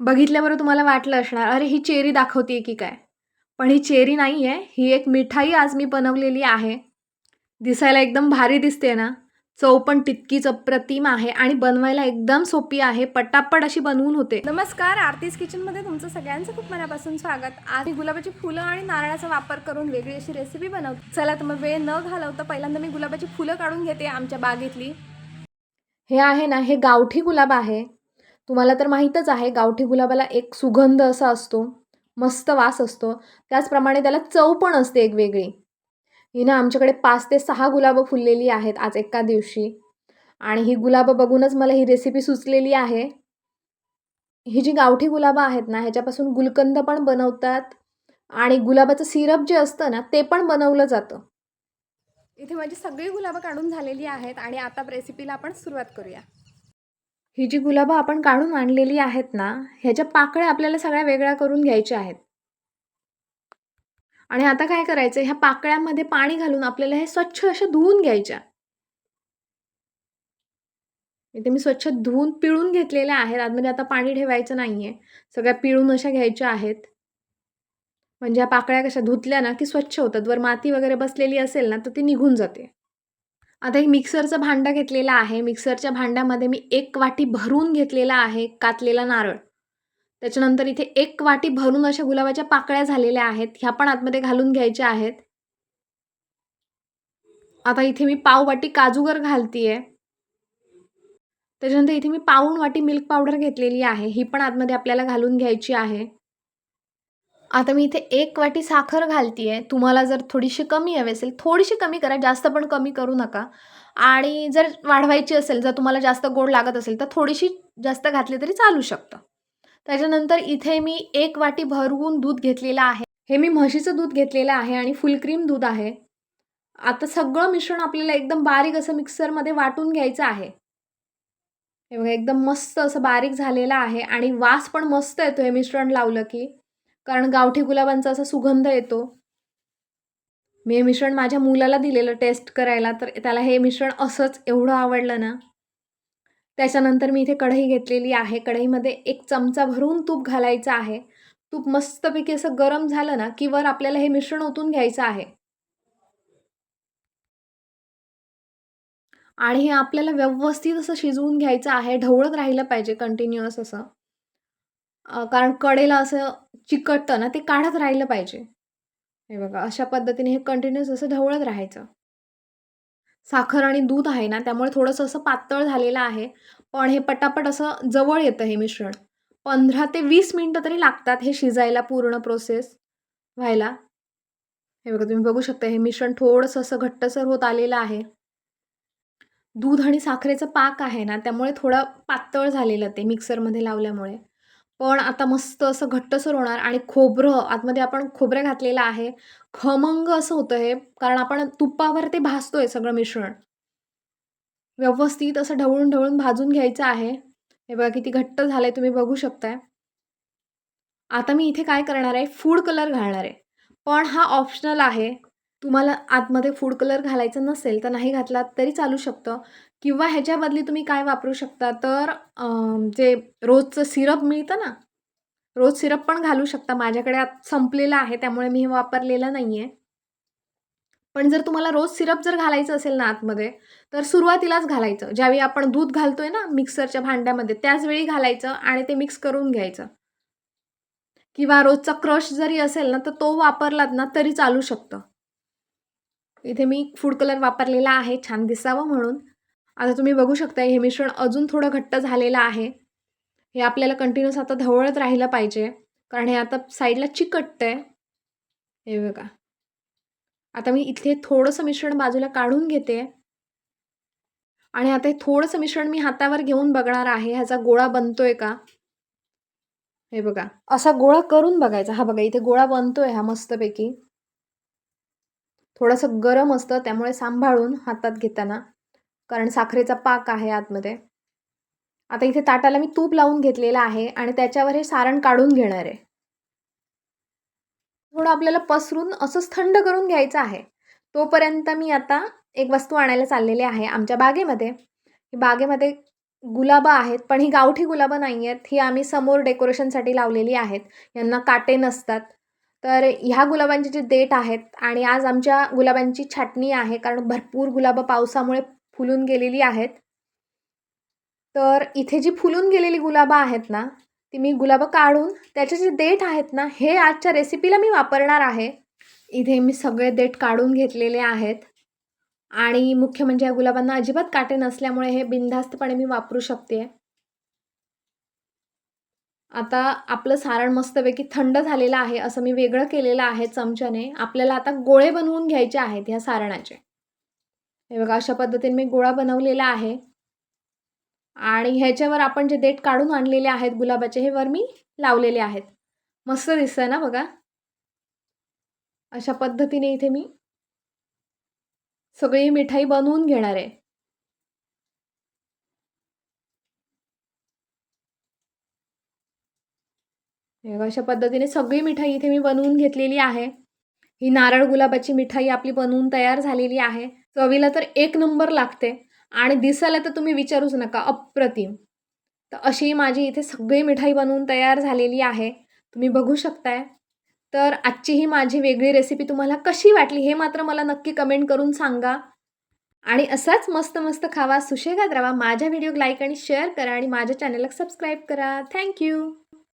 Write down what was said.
बघितल्यावर तुम्हाला वाटलं असणार अरे ही चेरी दाखवते की काय? पण ही चेरी नाही आहे ही एक मिठाई आज मी बनवलेली आहे. दिसायला एकदम भारी दिसते ना? चव पण तितकीच अप्रतिम आहे आणि बनवायला एकदम सोपी आहे पटापट अशी बनवून होते. नमस्कार आरतीज किचनमध्ये तुमचं सगळ्यांचं खूप मनापासून स्वागत. आज मी गुलाबाची फुलं आणि नारळाचा वापर करून वेगळी अशी रेसिपी बनवते. चला तर मग वेळ न घालवता पहिल्यांदा मी गुलाबाची फुलं काढून घेते आमच्या बागेतली. हे आहे ना हे गावठी गुलाब आहे. तुम्हाला तर माहीतच आहे गावठी गुलाबाला एक सुगंध असा असतो मस्त वास असतो. त्याचप्रमाणे त्याला चव पण असते एक वेगळी ही ना आमच्याकडे पाच ते सहा गुलाबं फुललेली आहेत आज एका दिवशी. आणि ही गुलाबं बघूनच मला ही रेसिपी सुचलेली आहे. ही जी गावठी गुलाबं आहेत ना ह्याच्यापासून गुलकंद पण बनवतात आणि गुलाबाचं सिरप जे असतं ना ते पण बनवलं जातं. इथे माझी सगळी गुलाबं काढून झालेली आहेत आणि आता रेसिपीला आपण सुरुवात करूया. ही जी गुलाबं आपण काढून आणलेली आहेत ना ह्याच्या पाकळ्या आपल्याला सगळ्या वेगळ्या करून घ्यायच्या आहेत. आणि आता काय करायचं ह्या पाकळ्यांमध्ये पाणी घालून आपल्याला हे स्वच्छ अशा धुवून घ्यायच्या. इथे मी स्वच्छ धुवून पिळून घेतलेल्या आहेत आतमध्ये आता पाणी ठेवायचं नाही आहे सगळ्या पिळून अशा घ्यायच्या आहेत. म्हणजे ह्या पाकळ्या कशा धुतल्या ना की स्वच्छ होतात. वर माती वगैरे बसलेली असेल ना तर ती निघून जाते. आता एक मिक्सरचं भांडं घेतलेलं आहे. मिक्सरच्या भांड्यामध्ये मी एक वाटी भरून घेतलेला आहे कातलेला नारळ. त्याच्यानंतर इथे एक वाटी भरून अशा गुलाबाच्या पाकळ्या झालेल्या आहेत. ह्या पण आतमध्ये घालून घ्यायच्या आहेत. आता इथे मी पाव वाटी काजूगर घालतीये. त्याच्यानंतर इथे मी पाऊण वाटी मिल्क पावडर घेतलेली आहे. ही पण आतमध्ये आपल्याला घालून घ्यायची आहे. आता मी इथे एक वाटी साखर घालतीये. तुम्हाला जर थोडीशी कमी हवी असेल थोडीशी कमी करा जास्त पण कमी करू नका. आणि जर वाढवायची असेल जर तुम्हाला जास्त गोड लागत असेल तर थोडीशी जास्त घातली तरी चालू शकतं. त्याच्यानंतर इथे मी एक वाटी भरवून दूध घेतलेलं आहे. हे मी म्हशीचं दूध घेतलेलं आहे आणि फुलक्रीम दूध आहे. आता सगळं मिश्रण आपल्याला एकदम बारीक असं मिक्सरमध्ये वाटून घ्यायचं आहे. हे बघा एकदम मस्त असं बारीक झालेलं आहे आणि वास पण मस्त येतो हे मिश्रण लावलं की. कारण गावठी गुलाबांचा असा सुगंध येतो. मी हे मिश्रण माझ्या मुलाला दिलेलं टेस्ट करायला तर त्याला हे मिश्रण असंच एवढं आवडलं ना. त्याच्यानंतर मी इथे कढई घेतलेली आहे. कढईमध्ये एक चमचा भरून तूप घालायचं आहे. तूप मस्तपैकी असं गरम झालं ना की वर आपल्याला हे मिश्रण ओतून घ्यायचं आहे. आणि हे आपल्याला व्यवस्थित असं शिजवून घ्यायचं आहे. ढवळत राहिलं पाहिजे कंटिन्युअस असं. कारण कडेला असं चिकटतं ना ते काढत राहिलं पाहिजे. हे बघा अशा पद्धतीने हे कंटिन्युअस असं ढवळत राहायचं. साखर आणि दूध आहे ना त्यामुळे थोडंसं असं पातळ झालेलं आहे. पण हे पटापट असं जवळ येतं हे मिश्रण. पंधरा ते वीस मिनटं तरी लागतात हे शिजायला पूर्ण प्रोसेस व्हायला. हे बघा तुम्ही बघू शकता हे मिश्रण थोडंसं असं घट्टसर होत आलेलं आहे. दूध आणि साखरेचं पाक आहे ना त्यामुळे थोडं पातळ झालेलं ते मिक्सरमध्ये लावल्यामुळे. पण आता मस्त असं घट्टसर होणार आणि खोबरं आतमध्ये आपण खोबरं घातलेलं आहे. खमंग असं होतं हे कारण आपण तुपावर ते भाजतोय सगळं मिश्रण. व्यवस्थित असं ढवळून ढवळून भाजून घ्यायचं आहे. हे बघा किती घट्ट झालं आहे तुम्ही बघू शकताय. आता मी इथे काय करणार आहे? फूड कलर घालणार आहे. पण हा ऑप्शनल आहे. तुम्हाला आतमध्ये फूड कलर घालायचं नसेल तर नाही घातलात तरी चालू शकतं. किंवा ह्याच्या बदली तुम्ही काय वापरू शकता? तर जे रोजचं सिरप मिळतं ना? रोज सिरप पण घालू शकता. माझ्याकडे आत संपलेलं आहे त्यामुळे मी हे वापरलेलं नाही आहे पण जर तुम्हाला रोज सिरप जर घालायचं असेल ना आतमध्ये तर सुरुवातीलाच घालायचं. ज्यावेळी आपण दूध घालतोय ना मिक्सरच्या भांड्यामध्ये त्याचवेळी घालायचं आणि ते मिक्स करून घ्यायचं. किंवा रोजचा क्रश जरी असेल ना तर तो वापरलात ना तरी चालू शकतं. इथे मी फूड कलर वापरलेला आहे छान दिसावं म्हणून. आता तुम्ही बघू शकता हे मिश्रण अजून थोडं घट्ट झालेलं आहे. हे आपल्याला कंटिन्युअस आता ढवळत राहिलं पाहिजे कारण हे आता साईडला चिकटतं आहे हे बघा. आता मी इथे थोडंसं मिश्रण बाजूला काढून घेते. आणि आता हे थोडंसं मिश्रण मी हातावर घेऊन बघणार आहे ह्याचा गोळा बनतोय का? हे बघा. असा गोळा करून बघायचा. हा बघा इथे गोळा बनतोय हा मस्तपैकी. थोडंसं गरम असतं त्यामुळे सांभाळून हातात घेताना. कारण साखरेचा पाक आहे आतमध्ये. आता इथे ताटाला मी तूप लावून घेतलेलं आहे आणि त्याच्यावर हे सारण काढून घेणार आहे. थोडं आपल्याला पसरून असंच थंड करून घ्यायचं आहे. तोपर्यंत मी आता एक वस्तू आणायला चाललेली आहे आमच्या बागेमध्ये. बागेमध्ये गुलाबं आहेत पण ही गावठी गुलाबं नाही आहेत ही आम्ही समोर डेकोरेशनसाठी लावलेली आहेत. यांना काटे नसतात. तर ह्या गुलाबांचे जे देठ आहेत आणि आज आमच्या गुलाबांची छाटणी आहे कारण भरपूर गुलाबं पावसामुळे फुलून गेलेली आहेत. तर इथे जी फुलून गेलेली गुलाबं आहेत ना ती मी गुलाबं काढून त्याचे जे देठ आहेत ना हे आजच्या रेसिपीला मी वापरणार आहे. इथे मी सगळे देठ काढून घेतलेले आहेत. आणि मुख्य म्हणजे या गुलाबांना अजिबात काटे नसल्यामुळे हे बिनधास्तपणे मी वापरू शकते. आता आपलं सारण मस्तपैकी थंड झालेलं आहे असं मी वेगळं केलेलं आहे चमच्याने. आपल्याला आता गोळे बनवून घ्यायचे आहेत ह्या सारणाचे. हे बघा अशा पद्धतीने मी गोळा बनवलेला आहे. आणि ह्याच्यावर आपण जे देठ काढून आणलेले आहेत गुलाबाचे हे वर मी लावलेले आहेत. मस्त दिसतंय ना बघा. अशा पद्धतीने इथे मी सगळी मिठाई बनवून घेणार आहे. अशा पद्धतीने सगळी मिठाई इथे मी बनवून घेतलेली आहे. ही नारळ गुलाबाची मिठाई आपली बनवून तयार झालेली आहे. चवीला तर एक नंबर लागते. आणि दिसायला तर तुम्ही विचारूच नका अप्रतिम. तर अशी माझी इथे सगळी मिठाई बनवून तयार झालेली आहे. तुम्ही बघू शकताय. तर आजची ही माझी वेगळी रेसिपी तुम्हाला कशी वाटली हे मात्र मला नक्की कमेंट करून सांगा. आणि असाच मस्त मस्त खावा सुशेगात राहा माझ्या व्हिडिओ लाईक आणि शेअर करा आणि माझ्या चॅनलला सबस्क्राईब करा. थँक्यू